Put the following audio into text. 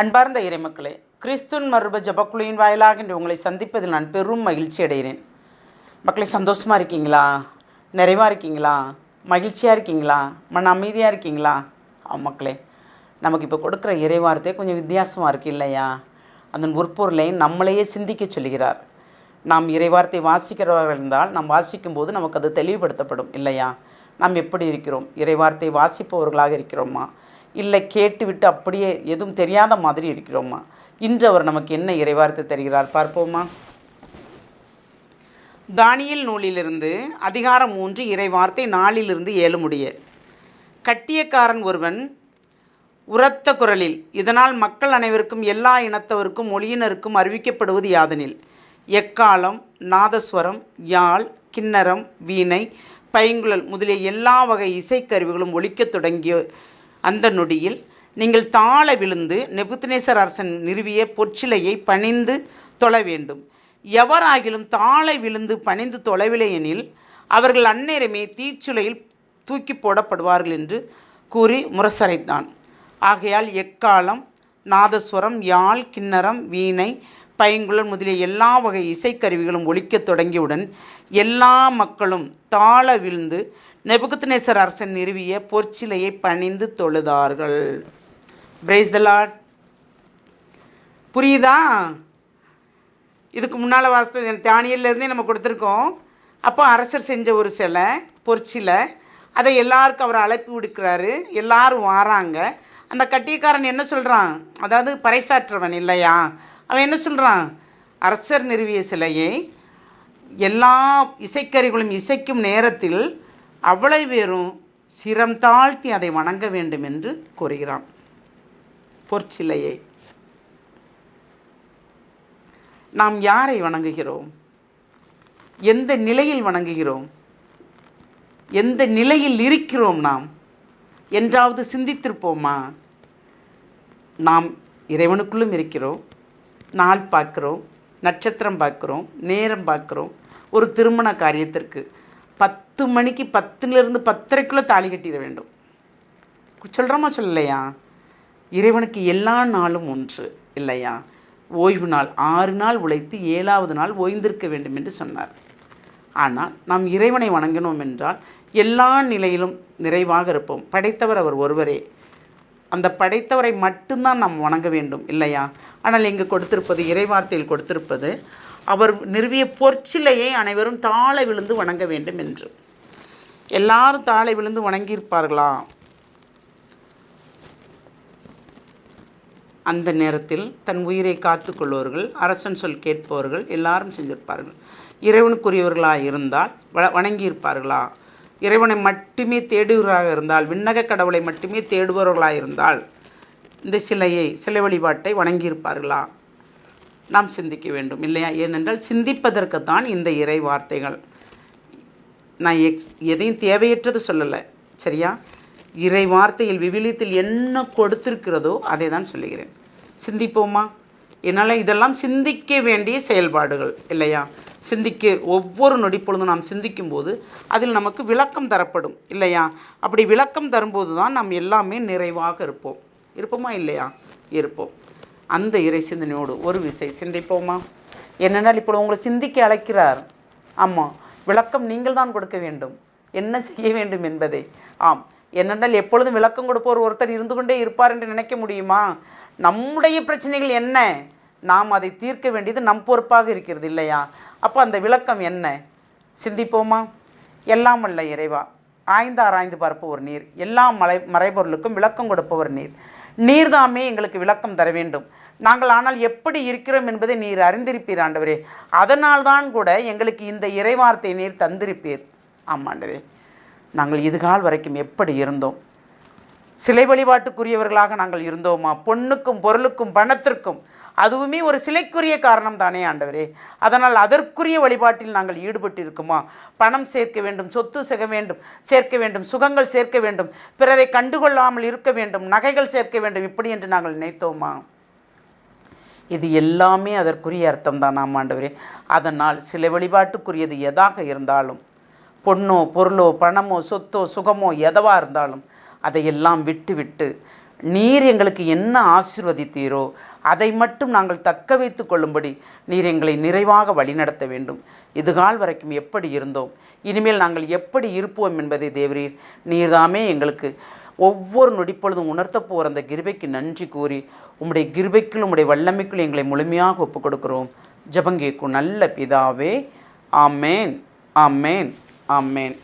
அன்பார்ந்த இறைமக்களே கிறிஸ்துன் மறுப ஜபக்குழுவின் வாயிலாக இன்று உங்களை சந்திப்பதில் நான் பெரும் மகிழ்ச்சி அடைகிறேன். மக்களே சந்தோஷமாக இருக்கீங்களா? நிறைவாக இருக்கீங்களா? மகிழ்ச்சியாக இருக்கீங்களா? மன அமைதியாக இருக்கீங்களா? ஆம் மக்களே நமக்கு இப்போ கொடுக்குற இறைவார்த்தை கொஞ்சம் வித்தியாசமாக இருக்குது இல்லையா? அதன் உட்பொருளை நம்மளையே சிந்திக்க சொல்கிறார். நாம் இறைவார்த்தை வாசிக்கிறவர்கள் இருந்தால் நாம் வாசிக்கும்போது நமக்கு அது தெளிவுபடுத்தப்படும் இல்லையா? நாம் எப்படி இருக்கிறோம்? இறைவார்த்தை வாசிப்பவர்களாக இருக்கிறோமா? இல்லை கேட்டுவிட்டு அப்படியே எதுவும் தெரியாத மாதிரி இருக்கிறோமா? இன்று அவர் நமக்கு என்ன இறைவார்த்தை தருகிறார் பார்ப்போமா? தானியல் நூலிலிருந்து அதிகாரம் மூன்று இறைவார்த்தை நாளிலிருந்து ஏழு முடிய. கட்டியக்காரன் ஒருவன் உரத்த குரலில் இதனால் மக்கள் அனைவருக்கும் எல்லா இனத்தவருக்கும் மொழியினருக்கும் அறிவிக்கப்படுவது யாதெனில்? எக்காலம் நாதஸ்வரம் யாழ் கிண்ணரம் வீணை பைங்குழல் முதலிய எல்லா வகை இசைக்கருவிகளும் ஒழிக்கத் தொடங்கிய அந்த நொடியில் நீங்கள் தாழ விழுந்து நெபுத்தினேசர் அரசன் நிறுவிய பொற்சிலையை பணிந்து தொழ வேண்டும். எவராகிலும் தாழ விழுந்து பணிந்து தொலைவில்லை எனில் அவர்கள் அந்நேரமே தீச்சுளையில் தூக்கி போடப்படுவார்கள் என்று கூறி முரசரைத்தான். ஆகையால் எக்காலம் நாதஸ்வரம் யாழ் கிண்ணரம் வீணை பைங்குழல் முதலிய எல்லா வகை இசைக்கருவிகளும் ஒழிக்கத் தொடங்கியவுடன் எல்லா மக்களும் தாழ விழுந்து நெபுகத்நேசர் அரசன் நிறுவிய பொற்சிலையை பணிந்து தொழுதார்கள். பிரேஸ் த லார்ட் புரியுதா? இதுக்கு முன்னால் வாசித்த தானியல்லேருந்தே நம்ம கொடுத்துருக்கோம். அப்போ அரசர் செஞ்ச ஒரு சிலை பொற்சிலை அதை எல்லாருக்கும் அவர் அழைப்பு விடுக்கிறாரு. எல்லாரும் வாராங்க. அந்த கட்டியக்காரன் என்ன சொல்கிறான் அதாவது பறைசாற்றவன் இல்லையா? அவன் என்ன சொல்கிறான் அரசர் நிறுவிய சிலையை எல்லா இசைக்கருவிகளும் இசைக்கும் நேரத்தில் அவ்வளவு பேரும் சிரம் தாழ்த்தி அதை வணங்க வேண்டும் என்று கூறுகிறான். பொற்சிலையை நாம் யாரை வணங்குகிறோம்? எந்த நிலையில் வணங்குகிறோம்? எந்த நிலையில் இருக்கிறோம் நாம்? என்றாவது சிந்தித்திருப்போமா? நாம் இறைவனுக்குள்ளும் இருக்கிறோம் நாள் பார்க்குறோம் நட்சத்திரம் பார்க்குறோம் நேரம் பார்க்குறோம் ஒரு திருமண காரியத்திற்கு பத்து மணிக்கு பத்துலேருந்து பத்தரைக்குள்ளே தாலி கட்டிட வேண்டும். சொல்கிறோமா சொல்லலையா? இறைவனுக்கு எல்லா நாளும் ஒன்று இல்லையா? ஓய்வு நாள் ஆறு நாள் உழைத்து ஏழாவது நாள் ஓய்ந்திருக்க வேண்டும் என்று சொன்னார். ஆனால் நாம் இறைவனை வணங்கினோம் என்றால் எல்லா நிலையிலும் நிறைவாக இருப்போம். படைத்தவர் அவர் ஒருவரே. அந்த படைத்தவரை மட்டும்தான் நாம் வணங்க வேண்டும் இல்லையா? ஆனால் இங்கு கொடுத்திருப்பது இறைவார்த்தையில் கொடுத்திருப்பது அவர் நிறுவிய பொற்சிலையை அனைவரும் தாழ விழுந்து வணங்க வேண்டும் என்று. எல்லாரும் தாழை விழுந்து வணங்கியிருப்பார்களா? அந்த நேரத்தில் தன் உயிரை காத்துக்கொள்வர்கள் அரசன் சொல் கேட்பவர்கள் எல்லாரும் செஞ்சிருப்பார்கள் இறைவனுக்குரியவர்களாக இருந்தால் வ வணங்கியிருப்பார்களா? இறைவனை மட்டுமே தேடுவராக இருந்தால் விண்ணக கடவுளை மட்டுமே தேடுபவர்களாக இருந்தால் இந்த சிலையை சிலை வழிபாட்டை வணங்கியிருப்பார்களா? நாம் சிந்திக்க வேண்டும் இல்லையா? ஏனென்றால் சிந்திப்பதற்கு தான் இந்த இறை வார்த்தைகள். நான் எக்ஸ் எதையும் தேவையற்றது சொல்லலை சரியா? இறை வார்த்தையில் விவிலியத்தில் என்ன கொடுத்திருக்கிறதோ அதை தான் சொல்லுகிறேன். சிந்திப்போமா? என்னால் இதெல்லாம் சிந்திக்க வேண்டிய செயல்பாடுகள் இல்லையா? சிந்திக்க ஒவ்வொரு நொடிப்பொழுதும் நாம் சிந்திக்கும்போது அதில் நமக்கு விளக்கம் தரப்படும் இல்லையா? அப்படி விளக்கம் தரும்போது தான் நாம் எல்லாமே நிறைவாக இருப்போம். இருப்போமா இல்லையா? இருப்போம். அந்த இறை சிந்தனையோடு ஒரு விசை சிந்திப்போமா? என்னென்னால் இப்போ உங்களை சிந்திக்க அழைக்கிறார். ஆமாம் விளக்கம் நீங்கள் தான் கொடுக்க வேண்டும். என்ன செய்ய வேண்டும் என்பதை. ஆம் என்னென்னால் எப்பொழுதும் விளக்கம் கொடுப்போர் ஒருத்தர் இருந்து கொண்டே இருப்பார் என்று நினைக்க முடியுமா? நம்முடைய பிரச்சனைகள் என்ன? நாம் அதை தீர்க்க வேண்டியது நம் பொறுப்பாக இருக்கிறது இல்லையா? அப்போ அந்த விளக்கம் என்ன? சிந்திப்போமா? எல்லாம் அல்ல இறைவா. ஆய்ந்து ஆராய்ந்து பார்ப்பவர் நீர். எல்லா மலை மறைபொருளுக்கும் விளக்கம் கொடுப்பவர் நீர். நீர்தாமே எங்களுக்கு விளக்கம் தர வேண்டும். நாங்கள் ஆனால் எப்படி இருக்கிறோம் என்பதை நீர் அறிந்திருப்பீர் ஆண்டவரே. அதனால்தான் கூட எங்களுக்கு இந்த இறைவார்த்தை நீர் தந்திருப்பீர். ஆமாண்டவரே நாங்கள் இதுகால் வரைக்கும் எப்படி இருந்தோம்? சிலை வழிபாட்டுக்குரியவர்களாக நாங்கள் இருந்தோமா? பொண்ணுக்கும் பொருளுக்கும் பணத்திற்கும் அதுவுமே ஒரு சிலைக்குரிய காரணம் தானே ஆண்டவரே. அதனால் அதற்குரிய வழிபாட்டில் நாங்கள் ஈடுபட்டு இருக்குமா பணம் சேர்க்க வேண்டும் சொத்து சேர்க்க வேண்டும் சேர்க்க வேண்டும் சுகங்கள் சேர்க்க வேண்டும் பிறரை கண்டுகொள்ளாமல் இருக்க வேண்டும் நகைகள் சேர்க்க வேண்டும் இப்படி என்று நாங்கள் நினைத்தோமா? இது எல்லாமே அதற்குரிய அர்த்தம் தான் நாம் ஆண்டவரே. அதனால் சில வழிபாட்டுக்குரியது எதாக இருந்தாலும் பொண்ணோ பொருளோ பணமோ சொத்தோ சுகமோ எதவாக இருந்தாலும் அதையெல்லாம் விட்டு விட்டு நீர் எங்களுக்கு என்ன ஆசிர்வதித்தீரோ அதை மட்டும் நாங்கள் தக்க வைத்து கொள்ளும்படி நீர் எங்களை நிறைவாக வழிநடத்த வேண்டும். இதுகால் வரைக்கும் எப்படி இருந்தோம்? இனிமேல் நாங்கள் எப்படி இருப்போம் என்பதை தேவரீர் நீர்தாமே எங்களுக்கு ஒவ்வொரு நொடிப்பொழுதும் உணர்த்த போகிற அந்த கிருபைக்கு நன்றி கூறி உம்முடைய கிருபைக்குள் உம்முடைய வல்லமைக்குள் எங்களை முழுமையாக ஒப்புக் கொடுக்கிறோம். ஜபங்கேக்கும் நல்ல பிதாவே. ஆமேன். ஆமேன். ஆமேன்.